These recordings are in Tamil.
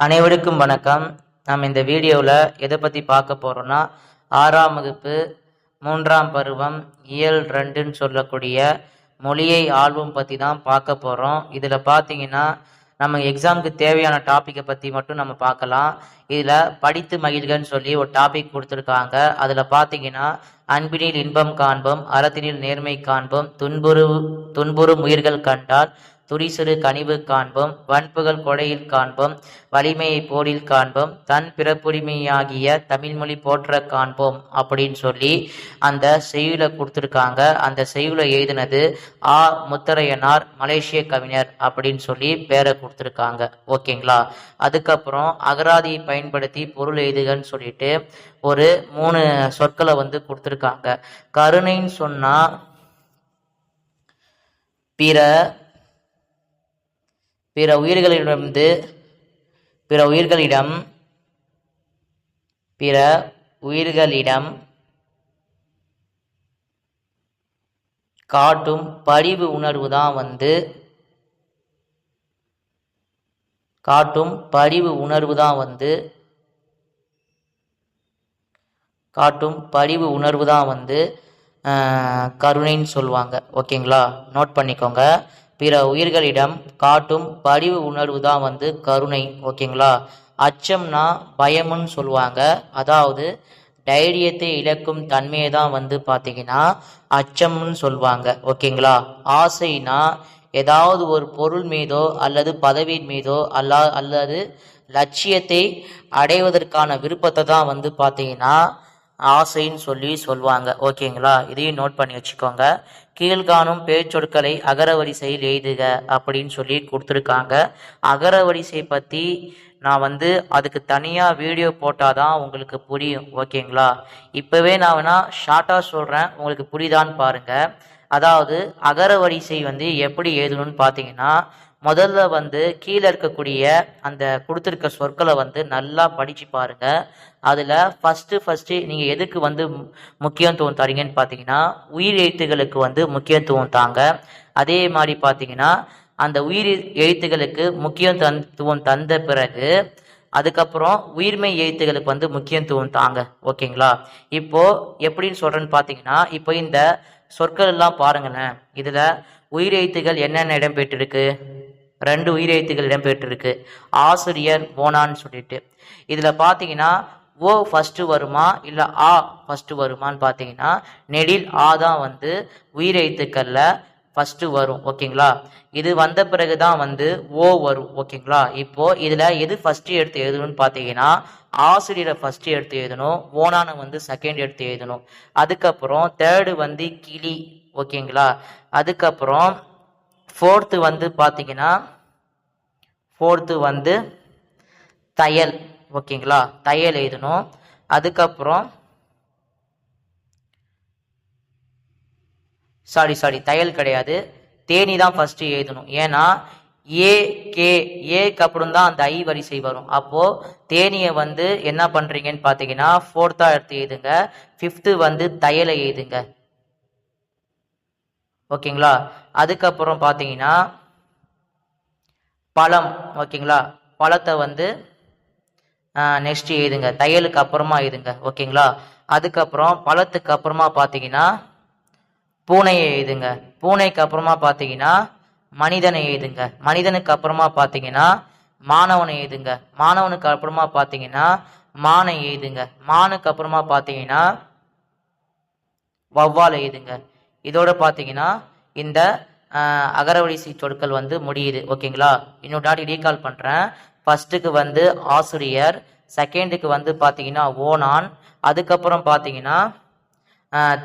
அனைவருக்கும் வணக்கம். நம்ம இந்த வீடியோவில் எதை பற்றி பார்க்க போகிறோம்னா ஆறாம் வகுப்பு மூன்றாம் பருவம் இயல் ரெண்டுன்னு சொல்லக்கூடிய மொழியை ஆல்பம் பற்றி தான் பார்க்க போகிறோம் இதில் பார்த்தீங்கன்னா நம்ம எக்ஸாமுக்கு தேவையான டாப்பிக்கை பற்றி மட்டும் நம்ம பார்க்கலாம். இதில் படித்து மகிழ்கன்னு சொல்லி ஒரு டாபிக் கொடுத்துருக்காங்க. அதில் பார்த்தீங்கன்னா அன்பினில் இன்பம் காண்போம் அறத்தினில் நேர்மை காண்போம் துன்புறு துன்புறு உயிர்கள் கண்டால் துடிசிறு கனிவு காண்போம் வன்புகள் கொடையில் காண்போம் வலிமையை போரில் காண்போம் தன் பிறப்புரிமையாகிய தமிழ்மொழி போற்ற காண்போம் அப்படின்னு சொல்லி அந்த செய்யுளை கொடுத்துருக்காங்க. அந்த செய்யுளை எழுதினது ஆ. முத்தரையனார் மலேசிய கவிஞர் அப்படின்னு சொல்லி பேரை கொடுத்துருக்காங்க. ஓகேங்களா? அதுக்கப்புறம் அகராதியை பயன்படுத்தி பொருள் எழுதுகன்னு சொல்லிட்டு ஒரு மூணு சொற்களை வந்து கொடுத்துருக்காங்க. கருணைன்னு சொன்னா பிற பிற உயிர்களிடமிருந்து பிற உயிர்களிடம் பிற உயிர்களிடம் காட்டும் பரிவு உணர்வு தான் வந்து காட்டும் பரிவு உணர்வு தான் வந்து காட்டும் பரிவு உணர்வு தான் வந்து கருணைன்னு சொல்லுவாங்க. ஓகேங்களா? நோட் பண்ணிக்கோங்க. பிற உயிர்களிடம் காட்டும் பரிவு உணர்வு தான் வந்து கருணை ஓகேங்களா? அச்சம்னா பயம்னு சொல்லுவாங்க. அதாவது தைரியத்தை இழக்கும் தன்மையை தான் வந்து பார்த்தீங்கன்னா அச்சம்னு சொல்லுவாங்க. ஓகேங்களா? ஆசைனா ஏதாவது ஒரு பொருள் மீதோ அல்லது பதவியின் மீதோ அல்லா அல்லது லட்சியத்தை அடைவதற்கான விருப்பத்தை தான் வந்து பார்த்தீங்கன்னா ஆசைன்னு சொல்லி சொல்லுவாங்க. ஓகேங்களா? இதையும் நோட் பண்ணி வச்சுக்கோங்க. கீழ்காணும் பேச்சொற்களை அகர வரிசையில் எழுதுக அப்படின்னு சொல்லி கொடுத்துருக்காங்க. அகர வரிசை பற்றி நான் வந்து அதுக்கு தனியாக வீடியோ போட்டால் தான் உங்களுக்கு புரியும். ஓகேங்களா? இப்போவே நான் வேணால் ஷார்ட்டாக சொல்கிறேன் உங்களுக்கு புரியுதான்னு பாருங்கள் அதாவது அகர வரிசை வந்து எப்படி எழுதணும்னு பார்த்தீங்கன்னா முதல்ல வந்து கீழே இருக்கக்கூடிய அந்த கொடுத்துருக்க சொற்களை வந்து நல்லா படித்து பாருங்க. அதில் ஃபஸ்ட்டு ஃபஸ்ட்டு நீங்கள் எதுக்கு வந்து முக்கியத்துவம் தரீங்கன்னு பார்த்தீங்கன்னா உயிர் எழுத்துகளுக்கு வந்து முக்கியத்துவம் தாங்க. அதே மாதிரி பார்த்தீங்கன்னா அந்த உயிர் எழுத்துகளுக்கு முக்கியத்துவம் தந்த பிறகு அதுக்கப்புறம் உயிர்மை எழுத்துகளுக்கு வந்து முக்கியத்துவம் தாங்க. ஓகேங்களா? இப்போ எப்படின்னு சொல்றேன்னு பார்த்தீங்கன்னா இப்போ இந்த சொற்கள் எல்லாம் பாருங்களேன். இதுல உயிர் எழுத்துகள் என்னென்ன இடம்பெற்றிருக்கு? ரெண்டு உயிர் இடம்பெற்றிருக்கு. ஆசிரியர் போனான்னு சொல்லிட்டு. இதில் பார்த்தீங்கன்னா ஓ ஃபஸ்ட்டு வருமா இல்லை ஆ ஃபஸ்ட்டு வருமான்னு பார்த்தீங்கன்னா நெடில் ஆ தான் வந்து உயிரெழுத்துக்களில் ஃபஸ்ட்டு வரும் ஓகேங்களா? இது வந்த பிறகு தான் வந்து ஓ வரும் ஓகேங்களா? இப்போ இதில் எது ஃபஸ்ட்டு எடுத்து எழுதணும்னு பார்த்தீங்கன்னா ஆசிரியரை ஃபஸ்ட்டு எடுத்து எழுதணும் ஓனான வந்து செகண்ட் எடுத்து எழுதணும். அதுக்கப்புறம் தேர்டு வந்து கிளி ஓகேங்களா? அதுக்கப்புறம் ஃபோர்த்து வந்து பார்த்தீங்கன்னா ஃபோர்த்து வந்து தையல் ஓகேங்களா? தையல் எழுதணும். அதுக்கப்புறம் சாரி சாரி தையல் கிடையாது. தேனி தான் ஃபஸ்ட்டு எழுதணும். ஏன்னா ஏ கே ஏக்கு அப்புறம் தான் அந்த ஐ வரிசை வரும். அப்போது தேனியை வந்து என்ன பண்ணுறீங்கன்னு பார்த்தீங்கன்னா ஃபோர்த்தாக எடுத்து எழுதுங்க. ஃபிஃப்த்து வந்து தையலை எழுதுங்க. ஓகேங்களா? அதுக்கப்புறம் பார்த்தீங்கன்னா பழம் ஓகேங்களா? பழத்தை வந்து நெக்ஸ்ட் எழுதுங்க தையலுக்கு அப்புறமா எழுதுங்க ஓகேங்களா? அதுக்கப்புறம் பழத்துக்கு அப்புறமா பார்த்தீங்கன்னா பூனையை எழுதுங்க பூனைக்கு அப்புறமா பார்த்தீங்கன்னா மனிதனை எழுதுங்க மனிதனுக்கு அப்புறமா பார்த்தீங்கன்னா மாணவனை எழுதுங்க மாணவனுக்கு அப்புறமா பார்த்தீங்கன்னா மானை எழுதுங்க மானுக்கு அப்புறமா பார்த்தீங்கன்னா வவ்வால் எழுதுங்க இதோட பார்த்தீங்கன்னா இந்த ஆஹ், சொற்கள் வந்து முடியுது. ஓகேங்களா? இன்னொரு டாட்டி ரீகால் பண்ணுறேன் ஃபர்ஸ்ட்டுக்கு வந்து ஆசிரியர் செகண்டுக்கு வந்து பார்த்தீங்கன்னா ஓனான் அதுக்கப்புறம் பார்த்தீங்கன்னா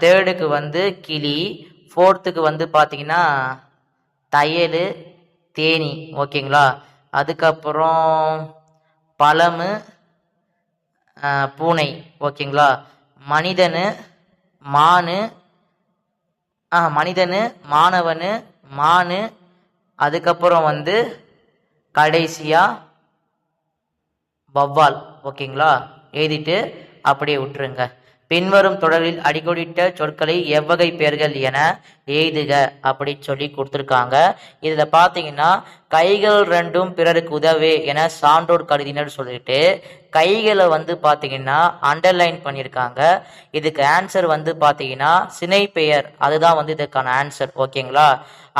தேர்டுக்கு வந்து கிளி ஃபோர்த்துக்கு வந்து பார்த்தீங்கன்னா தையல் தேனி. ஓகேங்களா? அதுக்கப்புறம் பழமு பூனை. ஓகேங்களா? மனிதனு மானு மனிதனு மாணவனு மானு அதுக்கப்புறம் வந்து கடைசியாக வவ்வால் ஓகேங்களா? எழுதிட்டு அப்படியே விட்டுருங்க. பின்வரும் தொடரில் அடிக்கோடிட்ட சொற்களை எவ்வகை பெயர்கள் என எய்துக அப்படின்னு சொல்லி கொடுத்துருக்காங்க. இதில் பார்த்தீங்கன்னா கைகள் ரெண்டும் பிறருக்கு உதவே என சான்றோர் கருதினர் சொல்லிட்டு கைகளை வந்து பார்த்தீங்கன்னா அண்டர்லைன் பண்ணியிருக்காங்க. இதுக்கு ஆன்சர் வந்து பார்த்தீங்கன்னா சினை பெயர் அதுதான் வந்து இதுக்கான ஆன்சர் ஓகேங்களா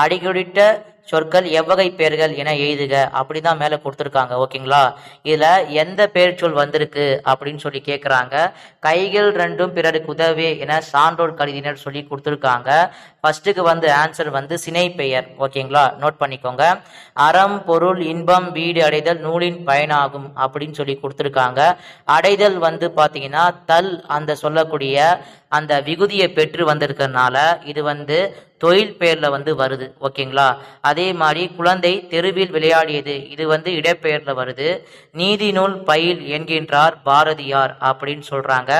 அடிக்கோடிட்ட சொற்கள் எவ்வகை பெயர்கள் என எழுதுக. அப்படிதான் மேல கொடுத்துருக்காங்க. ஓகேங்களா? இதுல எந்த பெயர் சொல் வந்திருக்கு அப்படின்னு சொல்லி கேக்குறாங்க. கைகள் ரெண்டும் பிறருக்கு உதவே என சான்றோர் கருதினர் சொல்லி கொடுத்துருக்காங்க. ஃபர்ஸ்ட்டுக்கு வந்து ஆன்சர் வந்து சினை பெயர் ஓகேங்களா? நோட் பண்ணிக்கோங்க. அறம் பொருள் இன்பம் வீடு அடைதல் நூலின் பயனாகும் அப்படின்னு சொல்லி கொடுத்துருக்காங்க. அடைதல் வந்து பாத்தீங்கன்னா தல் அந்த சொல்லக்கூடிய அந்த விகுதியை பெற்று வந்திருக்கிறதுனால இது வந்து தொழில் பெயரில் வந்து வருது ஓகேங்களா? அதே மாதிரி குழந்தை தெருவில் விளையாடியது இது வந்து இடப்பெயரில் வருது. நீதி நூல் பயில் என்கின்றார் பாரதியார் அப்படின்னு சொல்கிறாங்க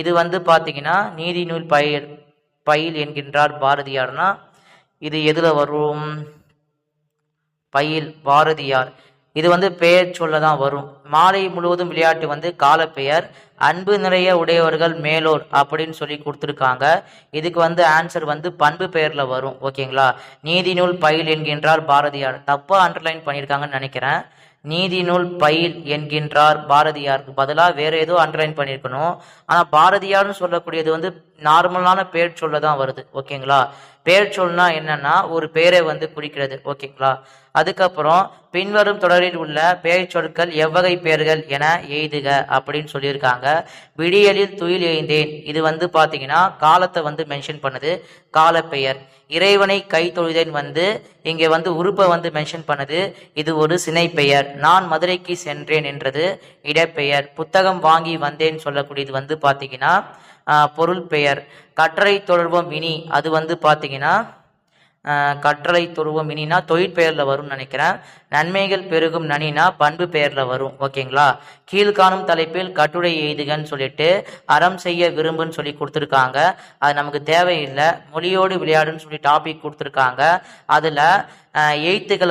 இது வந்து பார்த்தீங்கன்னா நீதி நூல் பயில் பயில் என்கின்றார் பாரதியார்னா இது எதில் வரும்? பயில் பாரதியார். இது வந்து பெயர் சொல்ல தான் வரும். மாலை முழுவதும் விளையாட்டு வந்து காலப்பெயர் அன்பு நிறைய உடையவர்கள் மேலோர் அப்படின்னு சொல்லி கொடுத்துருக்காங்க. இதுக்கு வந்து ஆன்சர் வந்து பண்பு பெயரில் வரும். ஓகேங்களா? நீதி நூல் பயில் என்கின்றார் பாரதியார். தப்பாக அண்டர்லைன் பண்ணியிருக்காங்கன்னு நினைக்கிறேன். நீதி நூல் பயில் என்கின்றார் பாரதியாருக்கு பதிலாக வேற ஏதோ அண்டர்லைன் பண்ணியிருக்கணும். ஆனால் பாரதியார்னு சொல்லக்கூடியது வந்து நார்மலான பேர் சொல்ல தான் வருது. ஓகேங்களா? பெயர் சொல்னா என்னன்னா ஒரு பெயரை வந்து குறிக்கிறது. ஓகேங்களா? அதுக்கப்புறம் பின்வரும் தொடரில் உள்ள பெயர் சொற்கள் எவ்வகை பெயர்கள் என எய்துக அப்படின்னு சொல்லியிருக்காங்க. விடியலில் துயில் எய்ந்தேன் இது வந்து பாத்தீங்கன்னா காலத்தை வந்து மென்ஷன் பண்ணுது. காலப்பெயர். இறைவனை கை தொழுதேன் வந்து இங்கே வந்து உறுப்பை வந்து மென்ஷன் பண்ணுது. இது ஒரு சினை பெயர் நான் மதுரைக்கு சென்றேன் என்றது இடப்பெயர். புத்தகம் வாங்கி வந்தேன் சொல்லக்கூடியது வந்து பாத்தீங்கன்னா பொருள் பெயர். கற்றலை தொடர்பம் இனி அது வந்து பார்த்தீங்கன்னா கற்றலை தொழுவம் இனினா தொழிற்பெயரில் வரும்னு நினைக்கிறேன். நன்மைகள் பெருகும் நனினா பண்பு பெயரில் வரும். ஓகேங்களா? கீழ்காணும் தலைப்பில் கட்டுரை எய்துகன்னு சொல்லிட்டு அறம் செய்ய விரும்புன்னு சொல்லி கொடுத்துருக்காங்க. அது நமக்கு தேவையில்லை. மொழியோடு விளையாடுன்னு சொல்லி டாபிக் கொடுத்துருக்காங்க. அதில் ஆஹ்,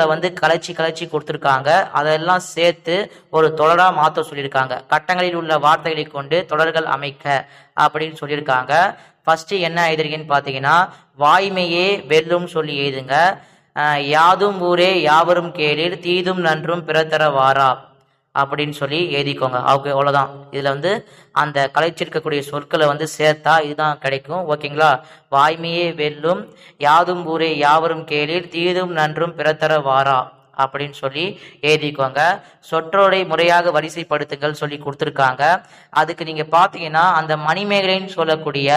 வந்து கலைச்சி கலைச்சி கொடுத்துருக்காங்க. அதெல்லாம் சேர்த்து ஒரு தொடராக மாற்ற சொல்லியிருக்காங்க. கட்டங்களில் உள்ள வார்த்தைகளை கொண்டு தொடர்கள் அமைக்க அப்படின்னு சொல்லியிருக்காங்க. ஃபஸ்ட்டு என்ன எழுதுறீங்கன்னு பார்த்தீங்கன்னா வாய்மையே வெல்லும் சொல்லி எழுதுங்க. யாதும் ஊரே யாவரும் கேளிர் தீதும் நன்றும் பிறத்தர வாரா அப்படின்னு சொல்லி எழுதிக்கோங்க. ஓகே அவ்வளோதான் இதில் வந்து அந்த கலைச்சிருக்கக்கூடிய சொற்களை வந்து சேர்த்தா இதுதான் கிடைக்கும். ஓகேங்களா? வாய்மையே வெல்லும் யாதும் ஊரே யாவரும் கேளிர் தீதும் நன்றும் பிறத்தர வாரா அப்படின்னு சொல்லி எழுதிக்கோங்க. சொற்றோடை முறையாக வரிசைப்படுத்துங்கள் சொல்லி கொடுத்துருக்காங்க. அதுக்கு நீங்கள் பார்த்தீங்கன்னா அந்த மணிமேகலைன்னு சொல்லக்கூடிய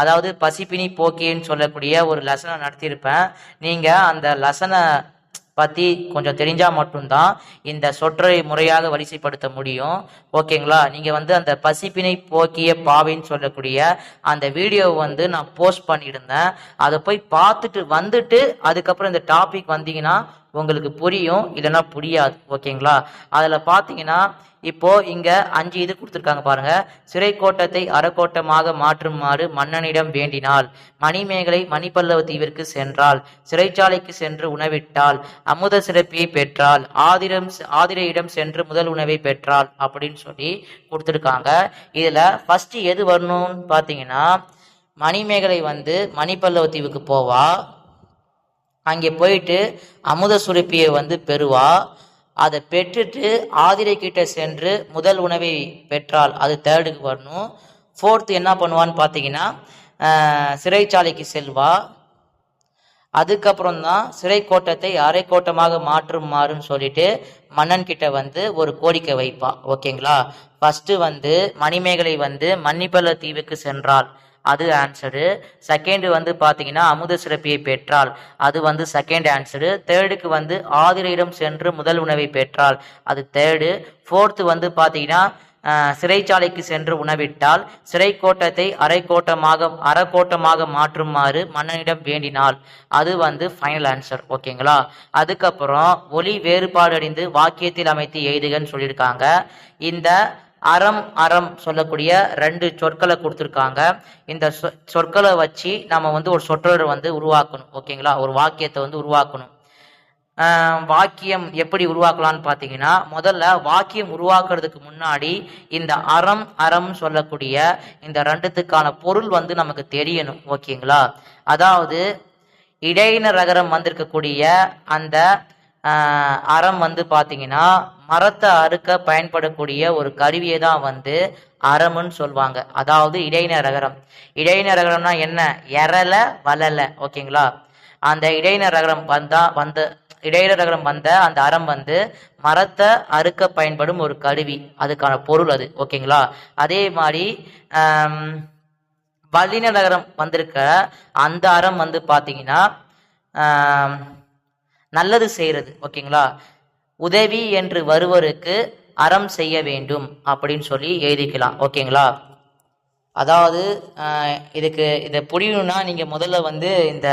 அதாவது பசிப்பினி போக்கின்னு சொல்லக்கூடிய ஒரு லெசனை நடத்தியிருப்பேன். நீங்கள் அந்த லெசனை பற்றி கொஞ்சம் தெரிஞ்சால் மட்டும்தான் இந்த சொற்றை முறையாக வரிசைப்படுத்த முடியும். ஓகேங்களா? நீங்கள் வந்து அந்த பசிப்பினை போக்கிய பாவைன்னு சொல்லக்கூடிய அந்த வீடியோவை வந்து நான் போஸ்ட் பண்ணியிருந்தேன். அதை போய் பார்த்துட்டு வந்துட்டு அதுக்கப்புறம் இந்த டாபிக் வந்தீங்கன்னா உங்களுக்கு புரியும் இல்லைன்னா புரியாது. ஓகேங்களா? அதில் பார்த்தீங்கன்னா இப்போ இங்கே அஞ்சு இது கொடுத்துருக்காங்க பாருங்க. சிறை கோட்டத்தை அறக்கோட்டமாக மாற்றுமாறு மன்னனிடம் வேண்டினாள். மணிமேகலை மணிப்பல்லவ தீவிற்கு சென்றாள். சிறைச்சாலைக்கு சென்று உணவிட்டாள். அமுத சிறப்பியை பெற்றாள். ஆதிரம் ஆதிரையிடம் சென்று முதல் உணவை பெற்றாள் அப்படின்னு சொல்லி கொடுத்துருக்காங்க. இதில் ஃபஸ்ட்டு எது வரணும்னு பார்த்தீங்கன்னா மணிமேகலை வந்து மணிப்பல்லவ தீவுக்கு போவா. அங்கே போயிட்டு அமுத சுரப்பியை வந்து பெறுவா. அதை பெற்றுட்டு ஆதிரை கிட்ட சென்று முதல் உணவை பெற்றால் அது தேர்டுக்கு வரணும். ஃபோர்த்து என்ன பண்ணுவான்னு பார்த்தீங்கன்னா சிறைச்சாலைக்கு செல்வா. அதுக்கப்புறம் தான் சிறை கோட்டத்தை அரை கோட்டமாக மாற்றுமாறுன்னு சொல்லிட்டு மன்னன் கிட்ட வந்து ஒரு கோரிக்கை வைப்பா. ஓகேங்களா? ஃபர்ஸ்ட் வந்து மணிமேகலை வந்து மன்னிப்பல்ல தீவுக்கு சென்றாள். அது ஆன்சரு செகண்டு வந்து பார்த்தீங்கன்னா அமுத சிறப்பியை பெற்றால் அது வந்து செகண்ட் ஆன்சரு தேர்டுக்கு வந்து ஆதிரையிடம் சென்று முதல் உணவை பெற்றால் அது தேர்டு ஃபோர்த்து வந்து பார்த்தீங்கன்னா சிறைச்சாலைக்கு சென்று உணவிட்டால் சிறை கோட்டத்தை அரை கோட்டமாக மாற்றுமாறு மன்னனிடம் வேண்டினால் அது வந்து ஃபைனல் ஆன்சர் ஓகேங்களா அதுக்கப்புறம் ஒலி வேறுபாடு அடைந்து வாக்கியத்தில் அமைத்து எய்துகன்னு சொல்லியிருக்காங்க. இந்த அறம் அறம் சொல்லக்கூடிய ரெண்டு சொற்களை கொடுத்துருக்காங்க. இந்த சொ- சொற்களை வச்சு நம்ம வந்து ஒரு சொற்றொடர் வந்து உருவாக்கணும். ஓகேங்களா? ஒரு வாக்கியத்தை வந்து உருவாக்கணும். வாக்கியம் எப்படி உருவாக்கலாம்னு பார்த்தீங்கன்னா முதல்ல வாக்கியம் உருவாக்குறதுக்கு முன்னாடி இந்த அறம் அறம் சொல்லக்கூடிய இந்த ரெண்டுத்துக்கான பொருள் வந்து நமக்கு தெரியணும். ஓகேங்களா? அதாவது இடையின ரகரம் வந்திருக்கக்கூடிய அந்த அறம் வந்து பார்த்தீங்கன்னா மரத்தை அறுக்க பயன்படக்கூடிய ஒரு கருவியை தான் வந்து அறம்னு சொல்லுவாங்க அதாவது இடையின ரகரம் இடையின என்ன? எரல வளல. ஓகேங்களா? அந்த இடைநரகரம் ரகரம் வந்தா வந்த இடைநரகரம் ரகரம் வந்த அந்த அறம் வந்து மரத்தை அறுக்க பயன்படும் ஒரு கருவி. அதுக்கான பொருள் அது. ஓகேங்களா? அதே மாதிரி ஆம், வல்லின நகரம் வந்திருக்க அந்த அறம் வந்து பார்த்தீங்கன்னா நல்லது செய்யறது ஓகேங்களா? உதவி என்று வருவருக்கு அறம் செய்ய வேண்டும் அப்படின்னு சொல்லி எழுதிக்கலாம் ஓகேங்களா? அதாவது இதுக்கு இதை புரியணும்னா நீங்கள் முதல்ல வந்து இந்த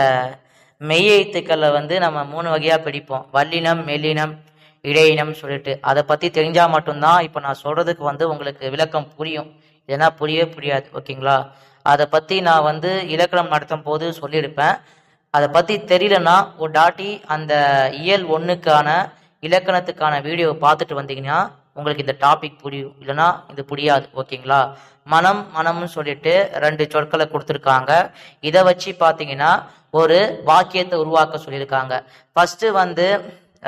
மெய்யெழுத்துக்களை வந்து நம்ம மூணு வகையாக பிடிப்போம் வல்லினம் மெல்லினம் இடையினம் சொல்லிட்டு. அதை பற்றி தெரிஞ்சால் மட்டும்தான் இப்போ நான் சொல்கிறதுக்கு வந்து உங்களுக்கு விளக்கம் புரியும். ஏன்னா புரியவே புரியாது ஓகேங்களா? அதை பற்றி நான் வந்து இலக்கணம் நடத்தும் போது சொல்லியிருப்பேன். அதை பற்றி தெரியலன்னா ஒரு டாட்டி அந்த இயல் ஒன்றுக்கான இலக்கணத்துக்கான வீடியோவை பார்த்துட்டு வந்தீங்கன்னா உங்களுக்கு இந்த டாபிக் புரியும். இல்லைன்னா இது புரியாது. ஓகேங்களா? மனம் மனம்னு சொல்லிட்டு ரெண்டு சொற்களை கொடுத்துருக்காங்க. இதை வச்சு பார்த்தீங்கன்னா ஒரு வாக்கியத்தை உருவாக்க சொல்லியிருக்காங்க. ஃபஸ்ட்டு வந்து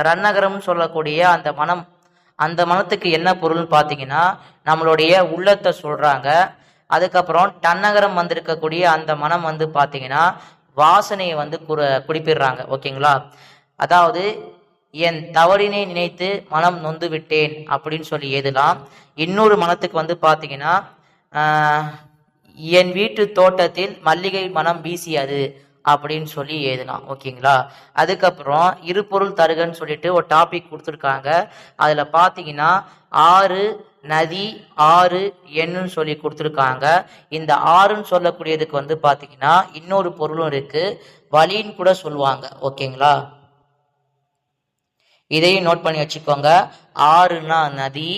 ரன்னகரம்னு சொல்லக்கூடிய அந்த மனம் அந்த மனத்துக்கு என்ன பொருள்னு பார்த்தீங்கன்னா நம்மளுடைய உள்ளத்தை சொல்கிறாங்க அதுக்கப்புறம் டன்னகரம் வந்திருக்கக்கூடிய அந்த மனம் வந்து பார்த்தீங்கன்னா வாசனையை வந்து குற குடிப்பிடுறாங்க ஓகேங்களா? அதாவது என் தவறினை நினைத்து மனம் நொந்து விட்டேன் அப்படின்னு சொல்லி எழுதலாம் இன்னொரு மனத்துக்கு வந்து பார்த்தீங்கன்னா என் வீட்டு தோட்டத்தில் மல்லிகை மனம் வீசியது அப்படின்னு சொல்லி எழுதலாம் ஓகேங்களா? அதுக்கப்புறம் இருபொருள் தருகன்னு சொல்லிட்டு ஒரு டாபிக் கொடுத்துருக்காங்க. அதில் பார்த்தீங்கன்னா ஆறு நதி ஆறு எண்ணுன்னு சொல்லி கொடுத்துருக்காங்க. இந்த ஆறுன்னு சொல்லக்கூடியதுக்கு வந்து பார்த்தீங்கன்னா இன்னொரு பொருளும் இருக்கு. வழின்னு கூட சொல்லுவாங்க. ஓகேங்களா? இதையும் நோட் பண்ணி வச்சுக்கோங்க. ஆறுனா நதி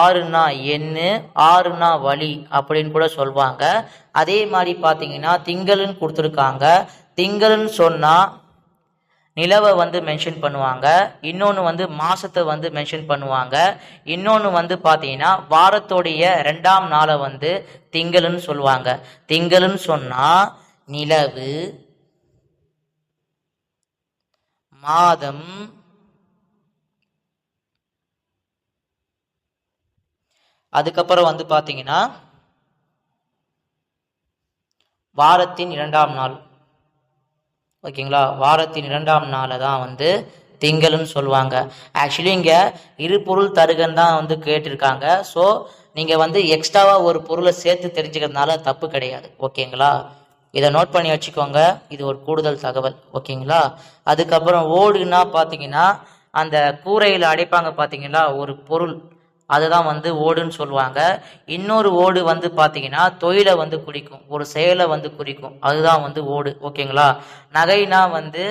ஆறுனா எண்ணு ஆறுனா வழி அப்படின்னு கூட சொல்லுவாங்க. அதே மாதிரி பார்த்தீங்கன்னா திங்களுன்னு கொடுத்துருக்காங்க. திங்களுன்னு சொன்னால் நிலவை வந்து மென்ஷன் பண்ணுவாங்க. இன்னொன்று வந்து மாசத்தை வந்து மென்ஷன் பண்ணுவாங்க. இன்னொன்று வந்து பார்த்தீங்கன்னா வாரத்தோடைய ரெண்டாம் நாளை வந்து திங்களுன்னு சொல்லுவாங்க. திங்களுன்னு சொன்னால் நிலவு மாதம் அதுக்கப்புறம் வந்து பார்த்தீங்கன்னா வாரத்தின் இரண்டாம் நாள். ஓகேங்களா? வாரத்தின் இரண்டாம் நாளை தான் வந்து திங்கள்னு சொல்லுவாங்க. ஆக்சுவலி இங்கே இரு பொருள் தருகன்னு தான் வந்து கேட்டிருக்காங்க. ஸோ நீங்கள் வந்து எக்ஸ்ட்ராவாக ஒரு பொருளை சேர்த்து தெரிஞ்சுக்கிறதுனால தப்பு கிடையாது. ஓகேங்களா? இதை நோட் பண்ணி வச்சுக்கோங்க. இது ஒரு கூடுதல் தகவல். ஓகேங்களா? அதுக்கப்புறம் ஓடுன்னா பார்த்தீங்கன்னா அந்த கூரையில் அடைப்பாங்க பார்த்தீங்களா ஒரு பொருள். அதுதான் வந்து ஓடுன்னு சொல்லுவாங்க. இன்னொரு ஓடு வந்து பார்த்தீங்கன்னா தொழிலை வந்து குறிக்கும். ஒரு செயலை வந்து குறிக்கும். அதுதான் வந்து ஓடு. ஓகேங்களா? நகைனா வந்து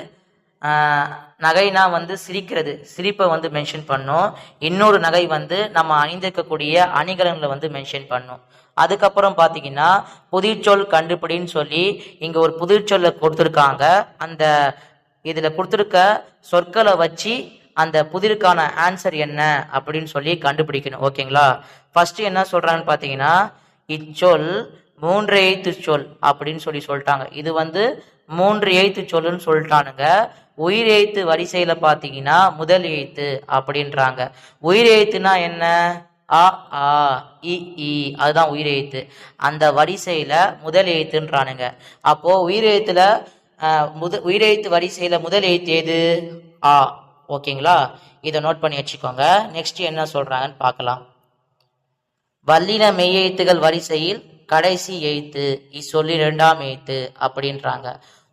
நகைனா வந்து சிரிக்கிறது. சிரிப்பை வந்து மென்ஷன் பண்ணும். இன்னொரு நகை வந்து நம்ம அணிந்திருக்கக்கூடிய அணிகலன்களை வந்து மென்ஷன் பண்ணும். அதுக்கப்புறம் பார்த்தீங்கன்னா புதிர்ச்சொல் கண்டுபிடின்னு சொல்லி இங்கே ஒரு புதிர்ச்சொல்லை கொடுத்துருக்காங்க. அந்த இதில் கொடுத்துருக்க சொற்களை வச்சு அந்த புதிருக்கான ஆன்சர் என்ன அப்படின்னு சொல்லி கண்டுபிடிக்கணும் ஓகேங்களா ஃபர்ஸ்ட் என்ன சொல்றான்னு பார்த்தீங்கன்னா இச்சொல் மூன்று எய்த்து சொல் அப்படின்னு சொல்லி சொல்லிட்டாங்க. இது வந்து மூன்று எழுத்து சொல்லுன்னு சொல்லிட்டானுங்க. உயிர் எழுத்து வரிசையில பார்த்தீங்கன்னா முதல் எழுத்து அப்படின்றாங்க. உயிர் எய்த்துனா என்ன? அ ஆ இ இ. அதுதான் உயிர் எழுத்து. அந்த வரிசையில முதல் எழுத்துன்றானுங்க. அப்போ உயிர் எழுத்துல முத உயிர் எழுத்து வரிசையில முதல் எழுத்து எது? ஆ ஓகேங்களா? இதை நோட் பண்ணி வச்சுக்கோங்க. நெக்ஸ்ட் என்ன சொல்றாங்கன்னு பார்க்கலாம். வல்லின மெய்யெழுத்துகள் வரிசையில் கடைசி எழுத்து இச்சொல்லி ரெண்டாம் எழுத்து அப்படின்றாங்க.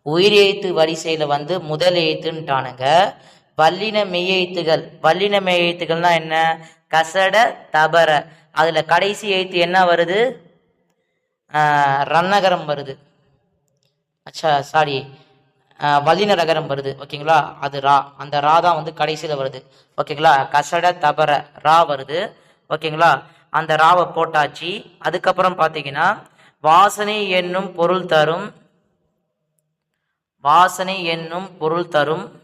உயிர் எழுத்து வரிசையில வந்து முதல் எழுத்துன்ட்டானுங்க வல்லின மெய்யெழுத்துகள் வல்லின மெய்யெழுத்துகள்னா என்ன? கசட தபர. அதுல கடைசி எழுத்து என்ன வருது? ரன்னகரம் வருது. அச்சா சாரி வல்லின ரகரம் வருது ஓகேங்களா? அது ரா. அந்த ரா தான் வந்து கடைசியில் வருது ஓகேங்களா? கசட தபர ரா வருது ஓகேங்களா? அந்த ராவை போட்டாச்சு. அதுக்கப்புறம் பார்த்தீங்கன்னா வாசனை என்னும் பொருள் தரும் வாசனை என்னும் பொருள் தரும்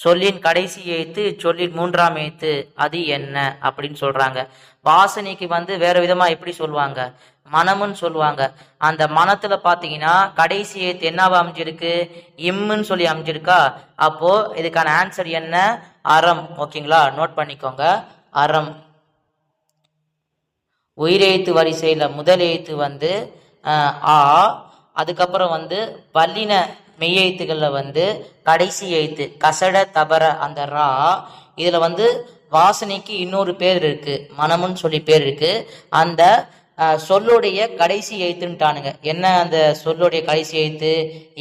சொல்லின் கடைசி எழுத்து சொல்லின் மூன்றாம் எழுத்து அது என்ன அப்படின்னு சொல்றாங்க. வாசனைக்கு வந்து வேற விதமா எப்படி சொல்லுவாங்க? மனமுன்னு சொல்லுவாங்க. அந்த மனத்துல பாத்தீங்கன்னா கடைசி எழுத்து என்னவா அமைஞ்சிருக்கு? இம்முன்னு சொல்லி அமைஞ்சிருக்கா? அப்போ இதுக்கான ஆன்சர் என்ன? அறம். ஓகேங்களா? நோட் பண்ணிக்கோங்க. அறம். உயிரெழுத்து வரிசையில முதல் எழுத்து வந்து ஆ அதுக்கப்புறம் வந்து மெய் எழுத்துக்களில் வந்து கடைசி எழுத்து கசட தபர அந்த ரா. இதில் வந்து வாசனைக்கு இன்னொரு பேர் இருக்கு மனமுன்னு சொல்லி பேர் இருக்கு. அந்த சொல்லுடைய கடைசி எழுத்துன்ட்டானுங்க என்ன அந்த சொல்லுடைய கடைசி எழுத்து?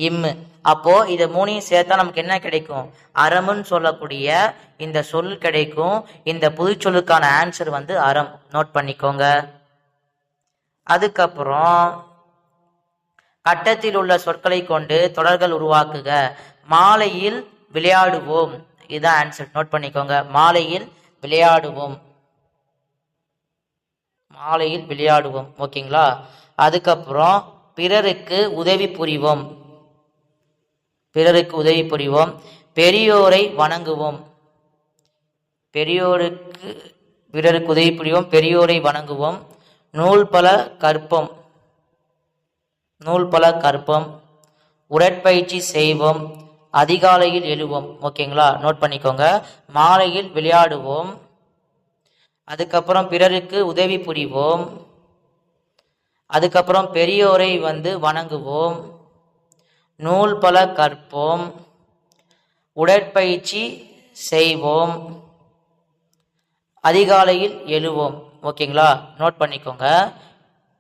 இம்மு அப்போ இதை மூணையும் சேர்த்தா நமக்கு என்ன கிடைக்கும்? அறம்னு சொல்லக்கூடிய இந்த சொல் கிடைக்கும். இந்த புதுச்சொல்லுக்கான ஆன்சர் வந்து அறம். நோட் பண்ணிக்கோங்க. அதுக்கப்புறம் கட்டத்தில் உள்ள சொற்களை கொண்டு தொடர்கள் உருவாக்குக. மாலையில் விளையாடுவோம். இதுதான் ஆன்சர் நோட் பண்ணிக்கோங்க. மாலையில் விளையாடுவோம். மாலையில் விளையாடுவோம். ஓகேங்களா? அதுக்கப்புறம் பிறருக்கு உதவி புரிவோம். பிறருக்கு உதவி புரிவோம். பெரியோரை வணங்குவோம். பெரியோருக்கு பிறருக்கு உதவி புரிவோம். பெரியோரை வணங்குவோம். நூல் பல கற்போம். நூல் பல கற்போம் உடற்பயிற்சி செய்வோம் அதிகாலையில் எழுவோம். ஓகேங்களா? நோட் பண்ணிக்கோங்க. மாலையில் விளையாடுவோம். அதுக்கப்புறம் பிறருக்கு உதவி புரிவோம். அதுக்கப்புறம் பெரியோரை வந்து வணங்குவோம். நூல் பல கற்போம். உடற்பயிற்சி செய்வோம். அதிகாலையில் எழுவோம். ஓகேங்களா? நோட் பண்ணிக்கோங்க.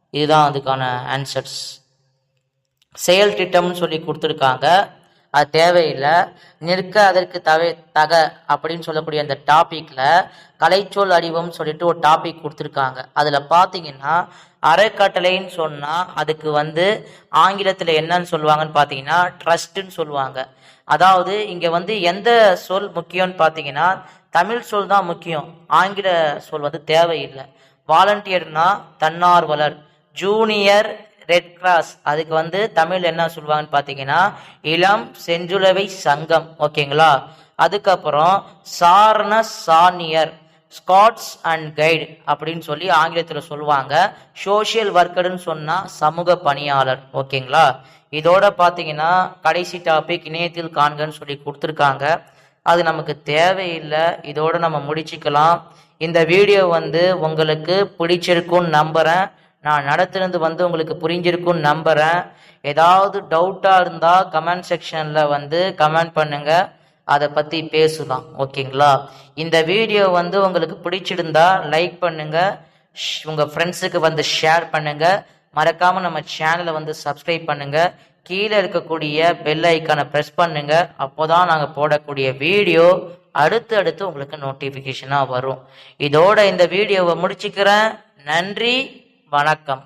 இதுதான் அதுக்கான ஆன்சர்ஸ் செயல் திட்டம்னு சொல்லி கொடுத்துருக்காங்க. அது தேவையில்லை. நிற்க அதற்கு தவை தக அப்படின்னு சொல்லக்கூடிய அந்த டாப்பிக்கில் கலைச்சொல் அறிவம் சொல்லிட்டு ஒரு டாபிக் கொடுத்துருக்காங்க. அதில் பார்த்தீங்கன்னா அறக்கட்டளைன்னு சொன்னால் அதுக்கு வந்து ஆங்கிலத்தில் என்னன்னு சொல்லுவாங்கன்னு பார்த்தீங்கன்னா ட்ரஸ்ட்டுன்னு சொல்லுவாங்க. அதாவது இங்கே வந்து எந்த சொல் முக்கியம்னு பார்த்தீங்கன்னா தமிழ் சொல் தான் முக்கியம். ஆங்கில சொல் வந்து தேவையில்லை. வாலண்டியர்னா தன்னார்வலர் ஜூனியர் ரெட் கிராஸ் அதுக்கு வந்து தமிழ் என்ன சொல்லுவாங்கன்னு பார்த்தீங்கன்னா இளம் செஞ்சுலவை சங்கம். ஓகேங்களா அதுக்கப்புறம் சாரண சானியர் ஸ்காட்ஸ் அண்ட் கைடு அப்படின்னு சொல்லி ஆங்கிலத்தில் சொல்லுவாங்க. சோஷியல் ஒர்க்கர்னு சொன்னால் சமூக பணியாளர். ஓகேங்களா இதோட பார்த்தீங்கன்னா கடைசி டாபிக் இணையத்தில் காண்கன்னு சொல்லி கொடுத்துருக்காங்க. அது நமக்கு தேவையில்லை. இதோட நம்ம முடிச்சுக்கலாம். இந்த வீடியோ வந்து உங்களுக்கு பிடிச்சிருக்கும்னு நம்புகிறேன் நான் நடத்துனது வந்து உங்களுக்கு புரிஞ்சிருக்கும்னு நம்புகிறேன் ஏதாவது டவுட்டாக இருந்தால் கமெண்ட் செக்ஷனில் வந்து கமெண்ட் பண்ணுங்கள் அதை பற்றி பேசலாம். ஓகேங்களா? இந்த வீடியோ வந்து உங்களுக்கு பிடிச்சிருந்தா லைக் பண்ணுங்கள் ஷ்- ஃப்ரெண்ட்ஸுக்கு வந்து ஷேர் பண்ணுங்கள் மறக்காமல் நம்ம சேனலை வந்து சப்ஸ்கிரைப் பண்ணுங்கள் கீழே இருக்கக்கூடிய பெல் ஐக்கானை ப்ரெஸ் பண்ணுங்கள் அப்போ தான் நாங்கள் போடக்கூடிய வீடியோ அடுத்து அடுத்து உங்களுக்கு நோட்டிஃபிகேஷனாக வரும். இதோட இந்த வீடியோவை முடிச்சுக்கிறேன். நன்றி. வணக்கம்.